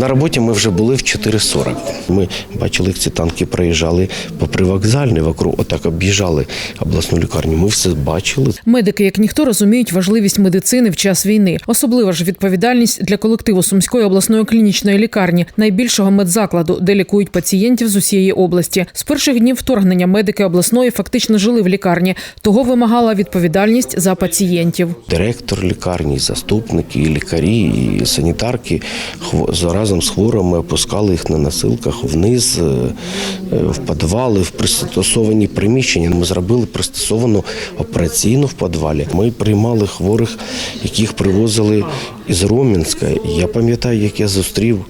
На роботі ми вже були в 4.40. Ми бачили, як ці танки проїжджали по привокзальній, вокруг отак об'їжджали обласну лікарню. Ми все бачили. Медики, як ніхто, розуміють важливість медицини в час війни. Особлива ж відповідальність для колективу Сумської обласної клінічної лікарні, найбільшого медзакладу, де лікують пацієнтів з усієї області. З перших днів вторгнення медики обласної фактично жили в лікарні. Того вимагала відповідальність за пацієнтів. Директор лікарні, заступники, і лікарі, і санітарки хво- разом з хворими опускали їх на носилках вниз, е, е, в підвали, в пристосовані приміщення. Ми зробили пристосовану операційну в підвалі. Ми приймали хворих, яких привозили із Ромінська. Я пам'ятаю, як я зустрів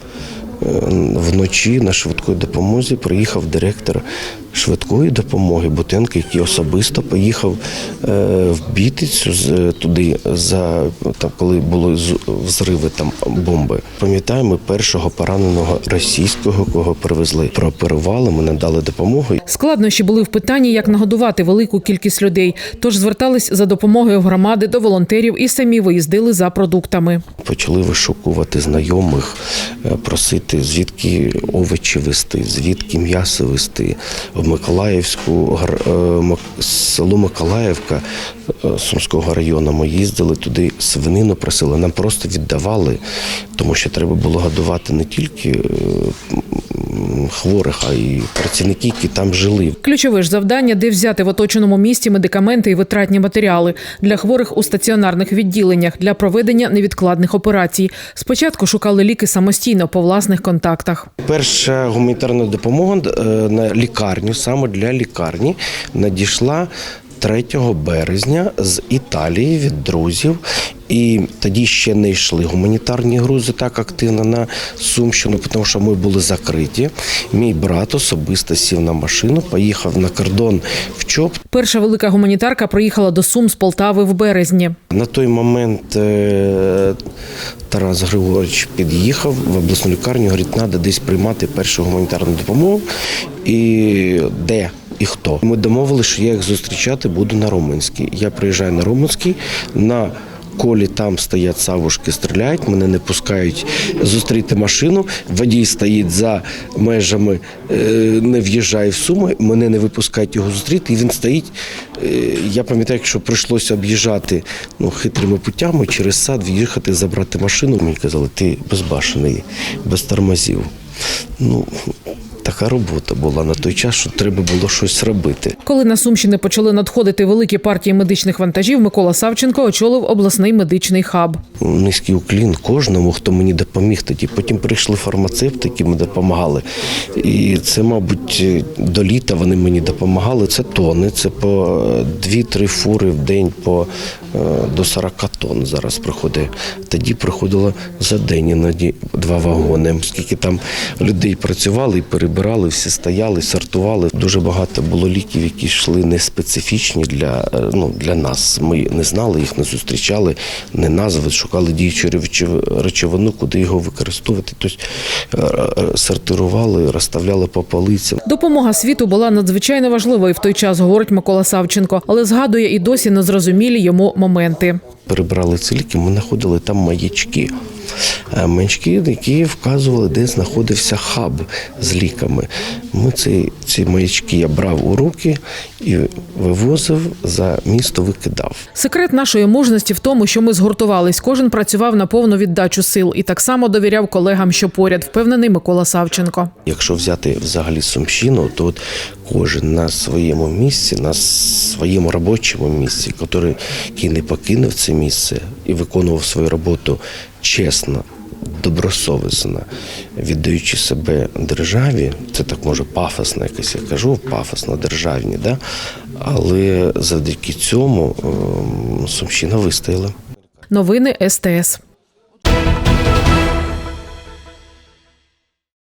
е, вночі на швидкої допомозі. Приїхав директор швидкої допомоги Бутенко, який особисто поїхав е, в Бітицю з- туди, за там, коли були взриви там бомби. Пам'ятаємо першого пораненого російського, кого привезли, прооперували, ми надали допомогу. Складнощі були в питанні, як нагодувати велику кількість людей. Тож звертались за допомогою в громади до волонтерів і самі виїздили за продуктами. Почали вишукувати знайомих, е, просити, звідки овочі вести, звідки м'ясо вести. В Миколаївську е, село Миколаївка е, Сумського району. Ми їздили туди, свинину просили. Нам просто віддавали, тому що треба було годувати не тільки е, хворих, а й працівників, які там жили. Ключове ж завдання, де взяти в оточеному місті медикаменти і витратні матеріали для хворих у стаціонарних відділеннях для проведення невідкладних операцій. Спочатку шукали ліки самостійно по власних контактах. Перша гуманітарна допомога е, на лікарню, саме для лікарні, надійшла 3 березня з Італії від друзів. І тоді ще не йшли гуманітарні грузи так активно на Сумщину, тому що ми були закриті. Мій брат особисто сів на машину, поїхав на кордон в ЧОП. Перша велика гуманітарка приїхала до Сум з Полтави в березні. На той момент е, Тарас Григорович під'їхав в обласну лікарню, говорить, треба десь приймати першу гуманітарну допомогу. І де? І хто? Ми домовилися, що я їх зустрічати буду на Романській. Я приїжджаю на Романський, на колі там стоять савушки, стріляють, мене не пускають зустріти машину. Водій стоїть за межами, е, не в'їжджає в суми, мене не випускають його зустріти. І він стоїть. е, Я пам'ятаю, якщо прийшлося об'їжджати ну, хитрими путями через сад, в'їхати, забрати машину. Мені казали, ти безбашений, без тормозів. Ну, така робота була на той час, що треба було щось робити. Коли на Сумщини почали надходити великі партії медичних вантажів, Микола Савченко очолив обласний медичний хаб. Низький уклін кожному, хто мені допоміг тоді. Потім прийшли фармацевти, які мені допомагали. І це, мабуть, до літа вони мені допомагали. Це тони, це по 2-3 фури в день по е, до 40 тонн зараз приходить. Тоді приходило за день іноді два вагони. Скільки там людей працювали і перебирали, всі стояли, сортували. Дуже багато було ліків, які йшли не специфічні для, е, ну, для нас. Ми не знали їх, не зустрічали, не назви, шукали діючу речовину, куди його використовувати. Тобто е, е, сортирували, розставляли по полицям. Допомога світу була надзвичайно важливою в той час, говорить Микола Савченко, але згадує і досі незрозумілі йому моменти. перебрали ці ліки, ми знаходили там маячки. Е, Маячки, які вказували, де знаходився хаб з ліками. Ми ці, ці маячки я брав у руки і вивозив за місто, викидав. Секрет нашої мужності в тому, що ми згуртувались. Кожен працював на повну віддачу сил і так само довіряв колегам, що поряд, впевнений Микола Савченко. Якщо взяти взагалі Сумщину, то от кожен на своєму місці, на своєму робочому місці, який, який не покинув це місце і виконував свою роботу чесно, добросовісно, віддаючи себе державі, це так може пафосно якось я кажу, пафосно державні, да? але завдяки цьому ем, Сумщина вистояла. Новини СТС.